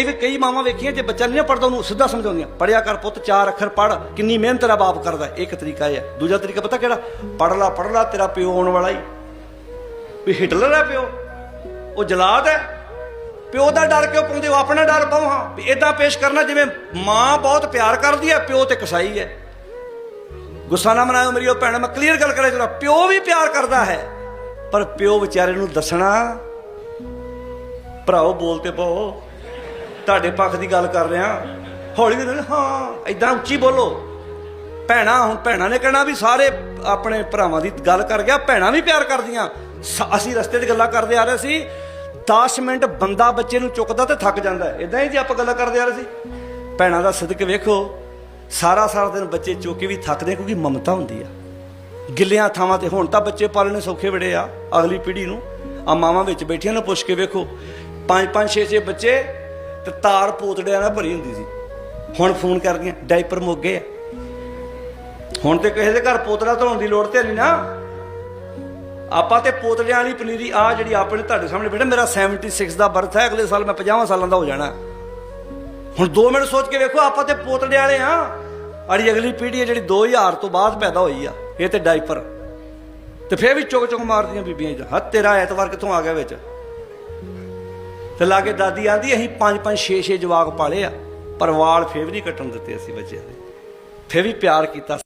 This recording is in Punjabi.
ਕਈ ਵੀ ਕਈ ਮਾਵਾਂ ਵੇਖੀਆਂ, ਜੇ ਬੱਚਾ ਨਹੀਂ ਪੜਦਾ ਉਹਨੂੰ ਸਿੱਧਾ ਸਮਝਾਉਂਦੀਆਂ। ਪੜਿਆ ਕਰ ਪੁੱਤ, ਚਾਰ ਅੱਖਰ ਪੜ ਕਿੰਨੀ ਮਿਹਨਤ ਤੇਰਾ ਬਾਪ ਕਰਦਾ। ਇੱਕ ਤਰੀਕਾ ਇਹ ਹੈ। ਦੂਜਾ ਤਰੀਕਾ ਪਤਾ ਕਿਹੜਾ? ਪੜ ਲਾ ਪੜ ਲਾ, ਤੇਰਾ ਪਿਓ ਆਉਣ ਵਾਲਾ ਹੀ ਵੀ ਹਿਟਲਰ ਹੈ ਪਿਓ। ਉਹ ਜਲਾਦ ਹੈ। ਪਿਓ ਦਾ ਡਰ ਕਿਉਂ ਪਾਉਂਦੇ ਹੋ? ਆਪਣਾ ਡਰ ਪਾਓ, ਹਾਂ। ਵੀ ਇਦਾਂ ਪੇਸ਼ ਕਰਨਾ, ਜਿਵੇਂ ਮਾਂ ਬਹੁਤ ਪਿਆਰ ਕਰਦੀ ਹੈ, ਪਿਓ ਤੇ ਕਸਾਈ ਹੈ। ਗੁੱਸਾ ਨਾ ਮਨਾਇਓ ਮੇਰੀ ਉਹ ਭੈਣ, ਮੈਂ ਕਲੀਅਰ ਗੱਲ ਕਰਾਂ, ਜਰਾ। ਪਿਓ ਵੀ ਪਿਆਰ ਕਰਦਾ ਹੈ। ਪਰ ਪਿਓ ਵਿਚਾਰੇ ਨੂੰ ਦੱਸਣਾ, ਭਰਾਓ ਬੋਲ ਤੇ ਪਾਓ ਤੁਹਾਡੇ ਪੱਖ ਦੀ ਗੱਲ ਕਰ ਰਿਹਾ। ਹੌਲੀ ਹੌਲੀ ਹਾਂ ਇਦਾਂ ਉੱਚੀ ਬੋਲੋ। ਭੈਣਾ, ਹੁਣ ਭੈਣਾਂ ਨੇ ਕਹਿਣਾ ਵੀ ਸਾਰੇ ਆਪਣੇ ਭਰਾਵਾਂ ਦੀ ਗੱਲ ਕਰ ਗਿਆ, ਭੈਣਾਂ ਵੀ ਪਿਆਰ ਕਰਦੀਆਂ। ਅਸੀਂ ਰਸਤੇ 'ਚ ਗੱਲਾਂ ਕਰਦੇ ਆ ਰਹੇ ਸੀ। 10 ਮਿੰਟ ਬੰਦਾ ਬੱਚੇ ਨੂੰ ਚੁੱਕਦਾ ਤੇ ਥੱਕ ਜਾਂਦਾ। ਇਦਾਂ ਹੀ ਜੇ ਆਪਾਂ ਗੱਲਾਂ ਕਰਦੇ ਆ ਰਹੇ ਸੀ। ਭੈਣਾਂ ਦਾ ਸਦਕ ਵੇਖੋ, ਸਾਰਾ ਸਾਰਾ ਦਿਨ ਬੱਚੇ ਚੁੱਕ ਕੇ ਵੀ ਥੱਕਦੇ ਕਿਉਂਕਿ ਮਮਤਾ ਹੁੰਦੀ ਆ। ਗਿੱਲਿਆਂ ਥਾਵਾਂ ਤੇ ਹੁਣ ਤਾਂ ਬੱਚੇ ਪਾਲਣੇ ਸੌਖੇ ਬੜੇ ਆ, ਅਗਲੀ ਪੀੜ੍ਹੀ ਨੂੰ। ਆ ਮਾਵਾਂ ਵਿੱਚ ਬੈਠੀਆਂ ਨੂੰ ਪੁੱਛ ਕੇ ਵੇਖੋ। ਪੰਜ ਪੰਜ, ਛੇ ਛੇ ਬੱਚੇ ਤੇ ਤਾਰ ਪੋਤੜਿਆਂ ਨਾਲ ਭਰੀ ਹੁੰਦੀ ਸੀ। ਹੁਣ ਫੋਨ ਕਰਦੀਆਂ ਡਾਈਪਰ ਮੁੱਕ ਗਏ ਆ। ਹੁਣ ਤੇ ਕਿਸੇ ਦੇ ਘਰ ਪੋਤੜਾ ਧੋਣ ਦੀ ਲੋੜ ਤੇ ਨਹੀਂ ਨਾ। ਆਪਾਂ ਤੇ ਪੋਤੜਿਆਂ ਵਾਲੀ ਪਨੀਰੀ ਆ ਜਿਹੜੀ ਆਪਣੇ ਤੁਹਾਡੇ ਸਾਹਮਣੇ ਬੈਠਾ, ਮੇਰਾ 76 ਦਾ ਬਰਥ ਹੈ, ਅਗਲੇ ਸਾਲ ਮੈਂ 50 ਸਾਲਾਂ ਦਾ ਹੋ ਜਾਣਾ। ਹੁਣ 2 ਮਿੰਟ ਸੋਚ ਕੇ ਵੇਖੋ, ਆਪਾਂ ਤੇ ਪੋਤੜੇ ਵਾਲੇ ਆ। ਅੜੀ ਅਗਲੀ ਪੀੜ੍ਹੀ ਹੈ ਜਿਹੜੀ 2000 ਤੋਂ ਬਾਅਦ ਪੈਦਾ ਹੋਈ ਆ, ਇਹ ਤੇ ਡਾਈਪਰ ਤੇ ਫੇਰ ਵੀ ਚੁੱਕ ਚੁੱਕ ਮਾਰਦੀਆਂ ਬੀਬੀਆਂ ਜੀ ਹੱਥ ਤੇਰਾ ਐਤਵਾਰ ਕਿੱਥੋਂ ਆ ਗਿਆ ਵਿੱਚ? ਤੇ ਕੇ ਦਾਦੀ ਆਂਦੀ, ਅਸੀਂ 5 5 6 6 ਜਵਾਕ ਪਾਲੇ ਆ, ਪਰ ਵਾਲ ਫੇਰ ਵੀ ਨਹੀਂ ਕੱਟਣ ਦਿੱਤੇ ਅਸੀਂ ਬੱਚਿਆਂ ਦੇ। ਫੇਰ ਵੀ ਪਿਆਰ ਕੀਤਾ